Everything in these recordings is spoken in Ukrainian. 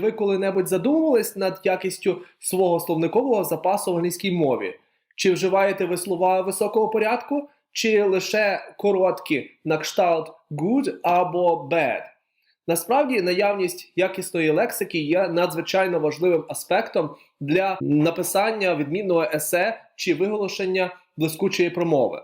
ви коли-небудь задумувались над якістю свого словникового запасу в англійській мові? Чи вживаєте ви слова високого порядку, чи лише короткі на кшталт good або bad? Насправді наявність якісної лексики є надзвичайно важливим аспектом для написання відмінного есе чи виголошення блискучої промови.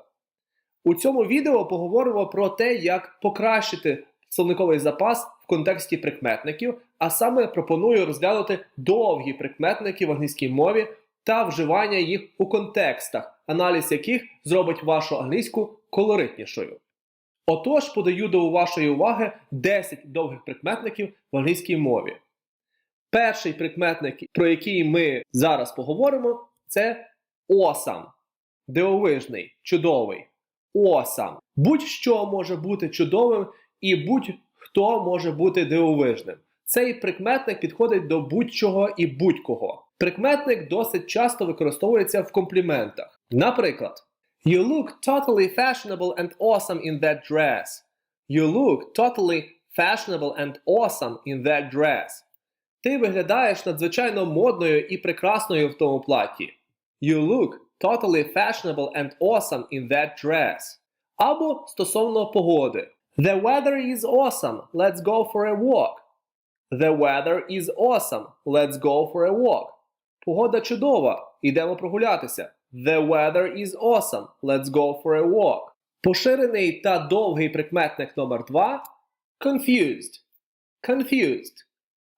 У цьому відео поговоримо про те, як покращити словниковий запас в контексті прикметників, а саме пропоную розглянути довгі прикметники в англійській мові та вживання їх у контекстах, аналіз яких зробить вашу англійську колоритнішою. Отож, подаю до вашої уваги 10 довгих прикметників в англійській мові. Перший прикметник, про який ми зараз поговоримо, це awesome. Дивовижний, чудовий. Awesome. Будь-що може бути чудовим і будь-хто може бути дивовижним. Цей прикметник підходить до будь-чого і будь-кого. Прикметник досить часто використовується в компліментах. Наприклад, You look totally fashionable and awesome in that dress. You look totally fashionable and awesome in that dress. Ти виглядаєш надзвичайно модною і прекрасною в тому платі. You look totally fashionable and awesome in that dress. Або стосовно погоди. The weather is awesome. Let's go for a walk. The weather is awesome. Let's go for a walk. Погода чудова. Ідемо прогулятися. The weather is awesome. Let's go for a walk. Поширений та довгий прикметник номер 2 confused. Confused.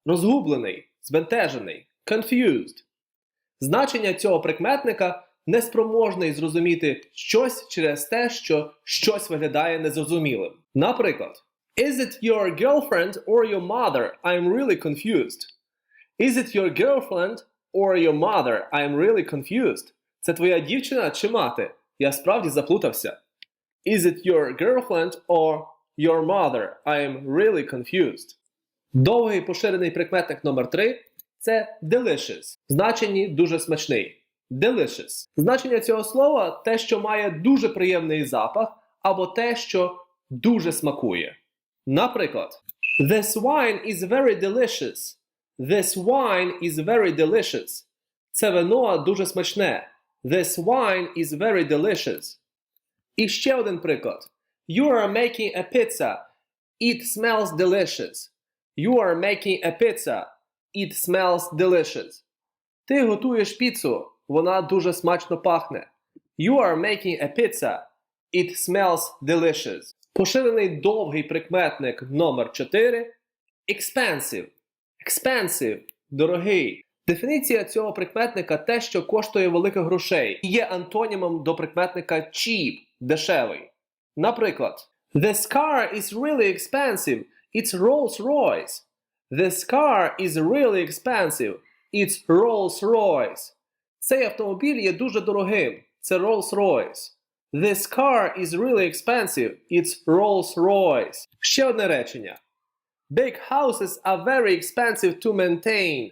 Розгублений, збентежений. Confused. Значення цього прикметника неспроможний зрозуміти щось через те, що щось виглядає незрозумілим. Наприклад, Is it your girlfriend or your mother? I'm really confused. Is it your girlfriend or your mother? I'm really confused. Це твоя дівчина чи мати? Я справді заплутався. Is it your girlfriend or your mother? I'm really confused. Довгий поширений прикметник номер 3 це delicious. В значенні дуже смачний. Delicious. Значення цього слова те, що має дуже приємний запах, або те, що дуже смакує. Наприклад, This wine is very delicious. This wine is very delicious. Це вино дуже смачне. This wine is very delicious. І ще один приклад. You are making a pizza. It smells delicious. You are making a pizza. It smells delicious. Ти готуєш піцу. Вона дуже смачно пахне. You are making a pizza. It smells delicious. Поширений довгий прикметник номер 4 expensive. Expensive – дорогий. Дефініція цього прикметника те, що коштує великих грошей, і є антонімом до прикметника cheap – дешевий. Наприклад, This car is really expensive. It's Rolls-Royce. This car is really expensive. It's Rolls-Royce. Цей автомобіль є дуже дорогим. Це Rolls-Royce. This car is really expensive. It's Rolls-Royce. Ще одне речення. Big houses are very expensive to maintain.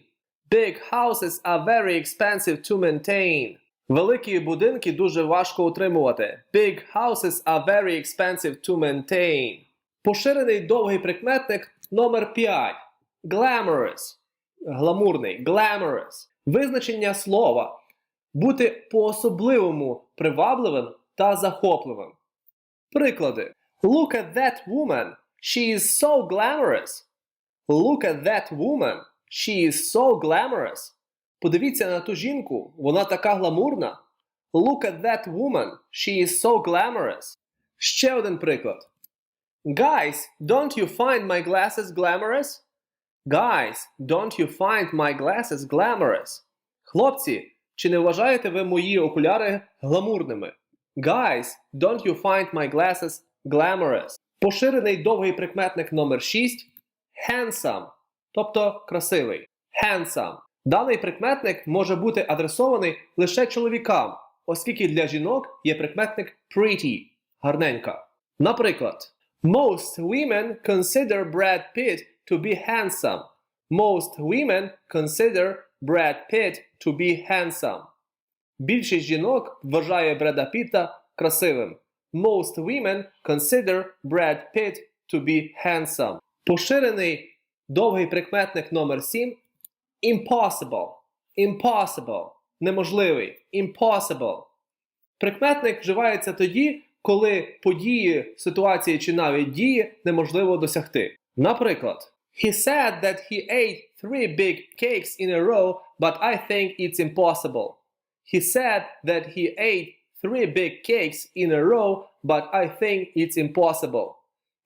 Big houses are very expensive to maintain. Великі будинки дуже важко утримувати. Big houses are very expensive to maintain. Поширений довгий прикметник номер 5. Glamorous. Гламурний. Glamorous. Визначення слова. Бути по-особливому привабливим та захопливим. Приклади. Look at that woman. She is so glamorous. Look at that woman. She is so glamorous. Подивіться на ту жінку. Вона така гламурна. Look at that woman. She is so glamorous. Ще один приклад. Guys, don't you find my glasses glamorous? Guys, don't you find my glasses glamorous? Хлопці, чи не вважаєте ви мої окуляри гламурними? Guys, don't you find my glasses glamorous? Поширений довгий прикметник номер 6 handsome, тобто красивий. Handsome. Даний прикметник може бути адресований лише чоловікам, оскільки для жінок є прикметник pretty гарненька. Наприклад, Most women consider Brad Pitt to be handsome. Most women consider Brad Pitt to be handsome. Більшість жінок вважає Бреда Піта красивим. Most women consider Brad Pitt to be handsome. Поширений Довгий прикметник номер 7 impossible. Impossible. Неможливий. Impossible. Прикметник вживається тоді, коли події, ситуації чи навіть дії неможливо досягти. Наприклад, He said that he ate three big cakes in a row, but I think it's impossible. He said that he ate three big cakes in a row, but I think it's impossible.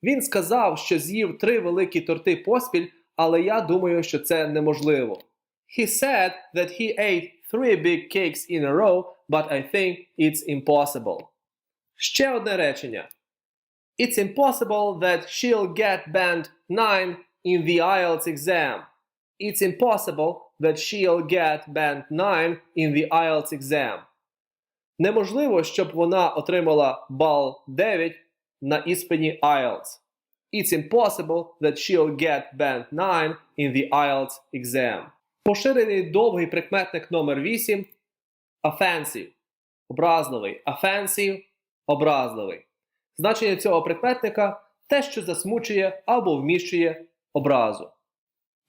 Він сказав, що з'їв три великі торти поспіль, але я думаю, що це неможливо. He said that he ate three big cakes in a row, but I think it's impossible. Ще одне речення. It's impossible that she'll get band 9 in the IELTS exam. It's impossible that she'll get band 9 in the IELTS exam. Неможливо, щоб вона отримала бал 9 на іспиті IELTS. It's impossible that she'll get band 9 in the IELTS exam. Поширений довгий прикметник номер 8 offensive. Образливий. Offensive – образливий. Значення цього прикметника те, що засмучує або вміщує образу.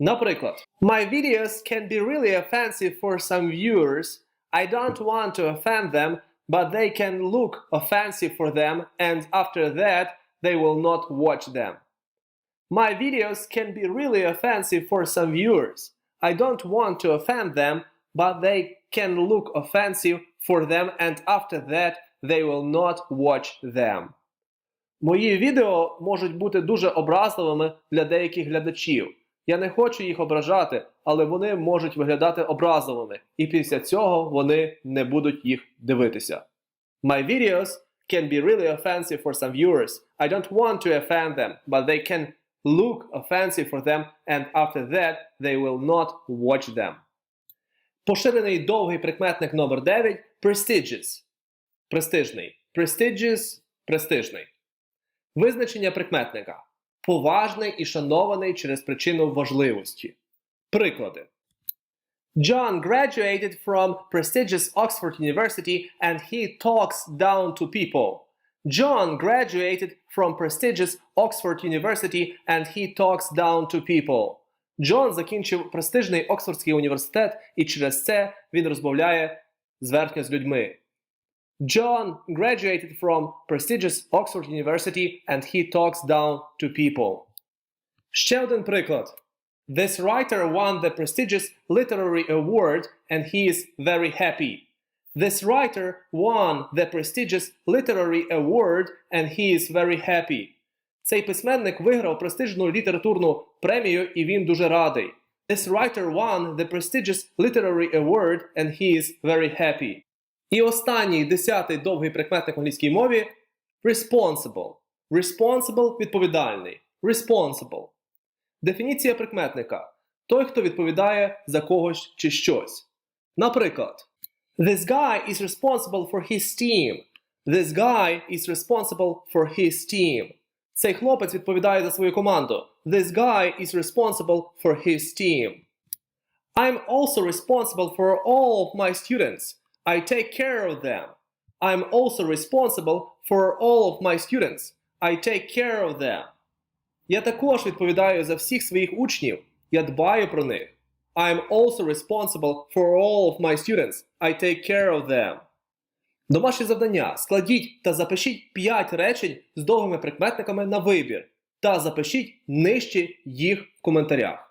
Наприклад, My videos can be really offensive for some viewers. I don't want to offend them, but they can look offensive for them, and after that, they will not watch them. My videos can be really offensive for some viewers. I don't want to offend them, but they can look offensive for them, and after that, they will not watch them. Мої відео можуть бути дуже образливими для деяких глядачів. Я не хочу їх ображати, але вони можуть виглядати образливими, і після цього вони не будуть їх дивитися. My videos can be really offensive for some viewers. I don't want to offend them, but they can look offensive for them, and after that they will not watch them. Поширений довгий прикметник номер 9 prestigious. Престижний. Prestigious – престижний. Визначення прикметника поважний і шанований через причину важливості. Приклади. John graduated from prestigious Oxford University and he talks down to people. John graduated from prestigious Oxford University and he talks down to people. Джон закінчив престижний Оксфордський університет і через це він розмовляє зверхньо з людьми. John graduated from prestigious Oxford University and he talks down to people. Ще один приклад. This writer won the prestigious literary award and he is very happy. This writer won the prestigious literary award and he is very happy. Цей письменник виграв престижну літературну премію і він дуже радий. This writer won the prestigious literary award and he is very happy. І останній десятий довгий прикметник в англійській мові responsible. Responsible – відповідальний. Responsible. Дефініція прикметника той, хто відповідає за когось чи щось. Наприклад, This guy is responsible for his team. This guy is responsible for his team. Цей хлопець відповідає за свою команду. This guy is responsible for his team. I'm also responsible for all of my students. I take care of them. I'm also responsible for all of my students. I take care of them. Я також відповідаю за всіх своїх учнів. Я дбаю про них. I'm also responsible for all of my students. I take care of them. Домашнє завдання. Складіть та запишіть 5 речень з довгими прикметниками на вибір. Та запишіть нижче їх в коментарях.